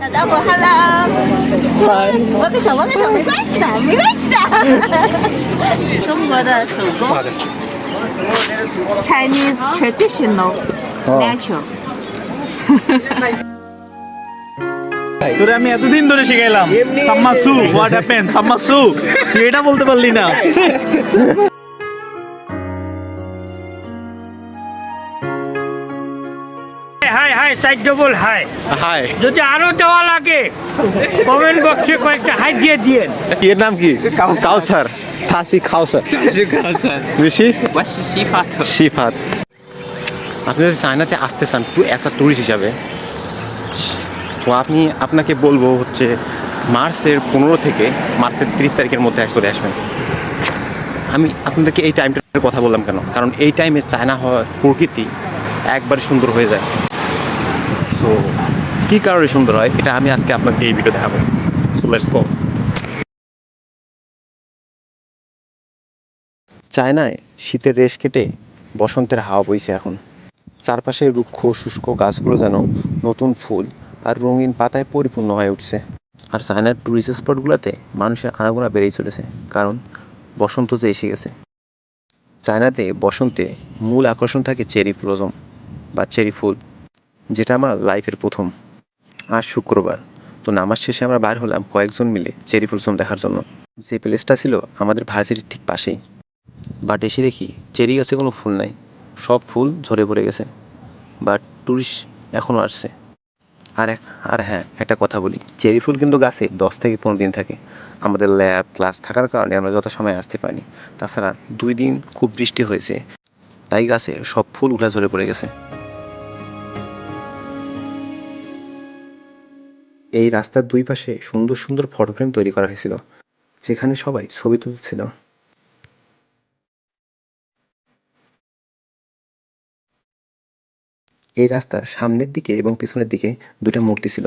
打招呼，Hello。握个手，握个手，没关系的，没关系的。中国的手工，Chinese traditional natural。 তোরে আমি এতদিন ধরে শিখাইলাম সাম্মা সু হোয়াট হ্যাপেন সাম্মা সু তুই এটা বলতে পারলি না high high side double high. High. যদি আরও দেওয়া লাগে কমেন্ট বক্সে কয়েকটা হাই দিয়ে দিয়েন। এর নাম কি? কাউসার। থাসি খাউসার। ঋষি? শিফাত। আপনি যদি চায়নাতে আসতে চান টু অ্যাজ আ ট্যুরিস্ট হিসাবে তো আপনি আপনাকে বলব হচ্ছে মার্চের পনেরো থেকে মার্চের তিরিশ তারিখের মধ্যে চলে আসবেন। আমি আপনাদেরকে এই টাইমটার কথা বললাম কেন? কারণ এই টাইমে চায়না হওয়ার প্রকৃতি একবারে সুন্দর হয়ে যায়। সো কী কারণে সুন্দর হয়? এটা আমি আজকে আপনাকে এই ভিডিও দেখাবো। সো লেটস গো চায়নায় শীতের রেশ কেটে বসন্তের হাওয়া বইছে এখন। চারপাশে রুক্ষ, শুষ্ক গাছগুলো যেন নতুন ফুল আর রঙিন পাতায় পরিপূর্ণ হয়ে উঠছে। আর চায়নার ট্যুরিস্ট স্পটগুলোতে মানুষের আনাগোনা বেড়েই চলেছে, কারণ বসন্ত যে এসে গেছে। চায়নাতে বসন্তে মূল আকর্ষণ থাকে চেরি ব্লজম বা চেরি ফুল। যেটা আমার লাইফের প্রথম। আজ শুক্রবার, তো নামাজ শেষে আমরা বাইর হলাম কয়েকজন মিলে চেরি ব্লজম দেখার জন্য। যে প্লেসটা ছিল আমাদের ভার্সিটির ঠিক পাশেই। বাট এসে দেখি চেরি গাছে কোনো ফুল নাই। সব ফুল ঝরে পড়ে গেছে। বাট টুরিস্ট এখনও আসছে। আর এক, আর হ্যাঁ একটা কথা বলি। চেরি ফুল কিন্তু গাছে দশ থেকে পনেরো দিন থাকে। আমাদের ল্যাব ক্লাস থাকার কারণে আমরা যত সময় আসতে পারিনি। তাছাড়া দুই দিন খুব বৃষ্টি হয়েছে। তাই গাছে সব ফুল ফুলগুলো ঝরে পড়ে গেছে। এই রাস্তার দুই পাশে সুন্দর সুন্দর ফটো ফ্রেম তৈরি করা হয়েছিল, যেখানে সবাই ছবি তুলছিল। এই রাস্তার সামনের দিকে এবং পিছনের দিকে দুটা মূর্তি ছিল।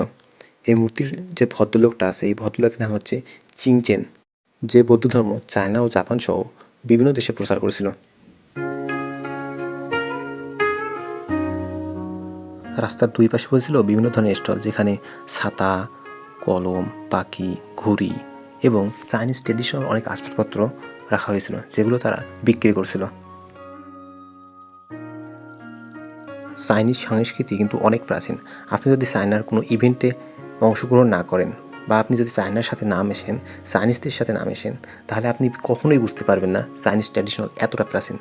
এই মূর্তির যে ভদ্রলোকটা আছে, এই ভদ্রলোকের নাম হচ্ছে চিংচেন, যে বৌদ্ধ ধর্ম, চায়না ও জাপান সহ বিভিন্ন দেশে প্রচার করেছিল। রাস্তার দুই পাশে বসেছিল বিভিন্ন ধরনের স্টল, যেখানে ছাতা, কলম, পাখি, ঘুড়ি এবং চাইনিজ ট্রেডিশনাল অনেক আসবাবপত্র রাখা হয়েছিল, যেগুলো তারা বিক্রি করছিল। চাইনিজ সংস্কৃতি কিন্তু অনেক প্রাচীন। আপনি যদি চায়নার কোনো ইভেন্টে অংশগ্রহণ না করেন বা আপনি যদি চায়নার সাথে না মেশেন, চাইনিজদের সাথে না মেশেন, তাহলে আপনি কখনোই বুঝতে পারবেন না চাইনিজ ট্র্যাডিশনাল এতটা প্রাচীন,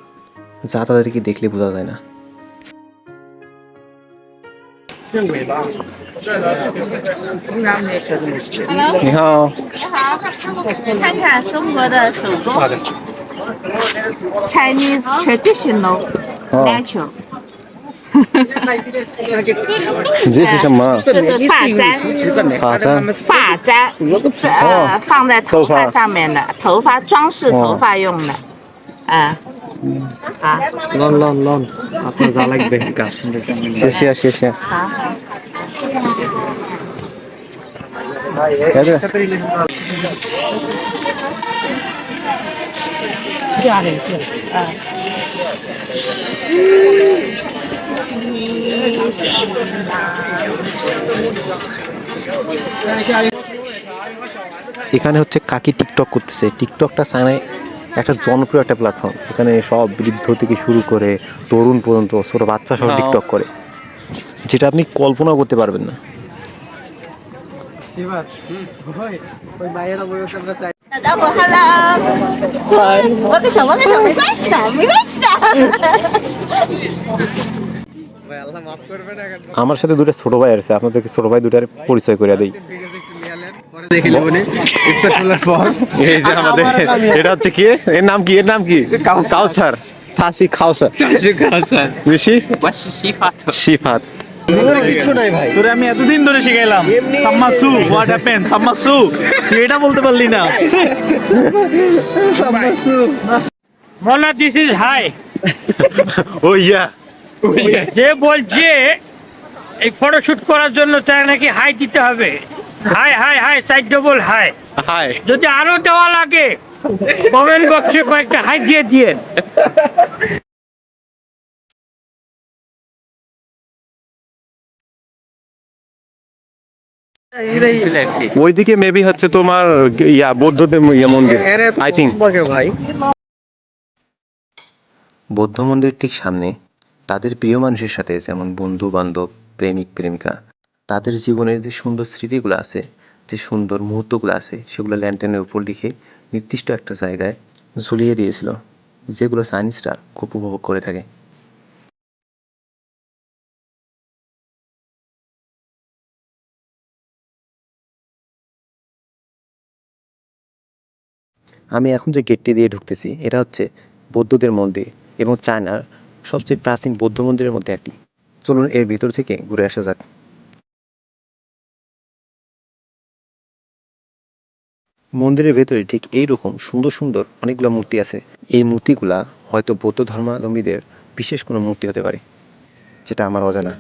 যা তাদেরকে দেখলে বোঝা যায় না। 你好，看看中国的手工，Chinese traditional natural。这是什么？这是发簪，发簪。发簪，这呃放在头发上面的，头发装饰头发用的，嗯，好，আচ্ছা। লন লন লন। আপনার যা লাগবে। শেষিয়া শেষিয়া এখানে হচ্ছে কাকি টিকটক করতেছে। টিকটকটা চায়নায় একটা জনপ্রিয় একটা প্ল্যাটফর্ম এখানে সব বৃদ্ধ থেকে শুরু করে তরুণ পর্যন্ত ছোটো বাচ্চা সব টিকটক করে। যেটা আপনি কল্পনাও করতে পারবেন না। আমার সাথে দুটা ছোট ভাই আছে আপনাদেরকে ছোট ভাই দুটার পরিচয় করে দেয় এই যে আমাদের এটা হচ্ছে কি? এর নাম কি? এর নাম কি? কাউসার। থাসি খাউসার ঋষি? শিফাত। তোরে আমি এতদিন ধরে শিখাইলাম। হোয়াট হ্যাপেন তুই এটা বলতে পারলি না। মোলা দিস ইজ হাই ও ইয়া যে বলছে এই ফটোশুট করার জন্য তাই নাকি হাই দিতে হবে। High high high side double high. High. যদি আরও দেওয়া লাগে কমেন্ট বক্সে কয়েকটা হাই দিয়ে দিয়েন। ওইদিকে মেবি হচ্ছে তোমার ইয়া বৌদ্ধদের ইয়া মন্দির আই থিঙ্ক ভাই? বৌদ্ধ মন্দির ঠিক সামনে তাদের প্রিয় মানুষের সাথে যেমন বন্ধু বান্ধব প্রেমিক প্রেমিকা তাদের জীবনের যে সুন্দর স্মৃতিগুলো আছে, যে সুন্দর মুহূর্তগুলো আছে, সেগুলো ল্যান্টেনের উপর লিখে নির্দিষ্ট একটা জায়গায় ঝুলিয়ে দিয়েছিল, যেগুলো সায়েন্সরা খুব উপভোগ করে থাকে। আমি এখন যে গেটটি দিয়ে ঢুকতেছি, এটা হচ্ছে বৌদ্ধদের মন্দির এবং চায়নার সবচেয়ে প্রাচীন বৌদ্ধ মন্দিরের মধ্যে একটি। চলুন এর ভিতর থেকে ঘুরে আসা যাক। মন্দিরের ভেতরে ঠিক এই রকম সুন্দর সুন্দর অনেকগুলো মূর্তি আছে। এই মূর্তিগুলা হয়তো বৌদ্ধ ধর্মাবলম্বীদের বিশেষ কোনো মূর্তি হতে পারে, যেটা আমার অজানা।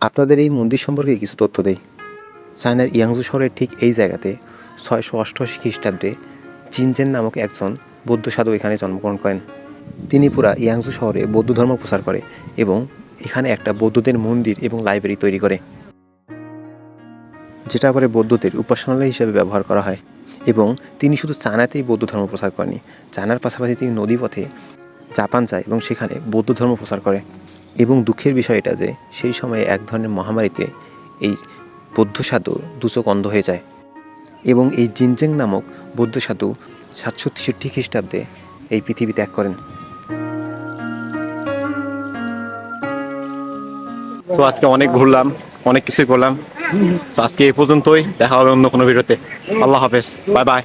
আপনাদের এই মন্দির সম্পর্কে কিছু তথ্য দেই। চায়নার ইয়াংজু শহরের ঠিক এই জায়গাতে ছয়শো অষ্টআশি খ্রিস্টাব্দে জিনজেন নামক একজন বৌদ্ধ সাধু এখানে জন্মগ্রহণ করেন। তিনি পুরা ইয়াংজু শহরে বৌদ্ধ ধর্ম প্রচার করে এবং এখানে একটা বৌদ্ধদের মন্দির এবং লাইব্রেরি তৈরি করে, যেটা পরে বৌদ্ধদের উপাসনালয় হিসেবে ব্যবহার করা হয় এবং তিনি শুধু চায়নাতেই বৌদ্ধ ধর্ম প্রচার করেনি চায়নার পাশাপাশি তিনি নদীপথে জাপান যায় এবং সেখানে বৌদ্ধ ধর্ম প্রচার করে। এবং দুঃখের বিষয় এটা যে, সেই সময়ে এক ধরনের মহামারীতে এই বৌদ্ধ সাধু দুচোখ অন্ধ হয়ে যায় এবং এই জিনজেং নামক বৌদ্ধ সাধু সাতশো তেষট্টি খ্রিস্টাব্দে এই পৃথিবী ত্যাগ করেন। তো আজকে অনেক ঘুরলাম, অনেক কিছু করলাম। তো আজকে এই পর্যন্তই, দেখা হবে অন্য কোনো ভিডিওতে। আল্লাহ হাফেজ বাই বাই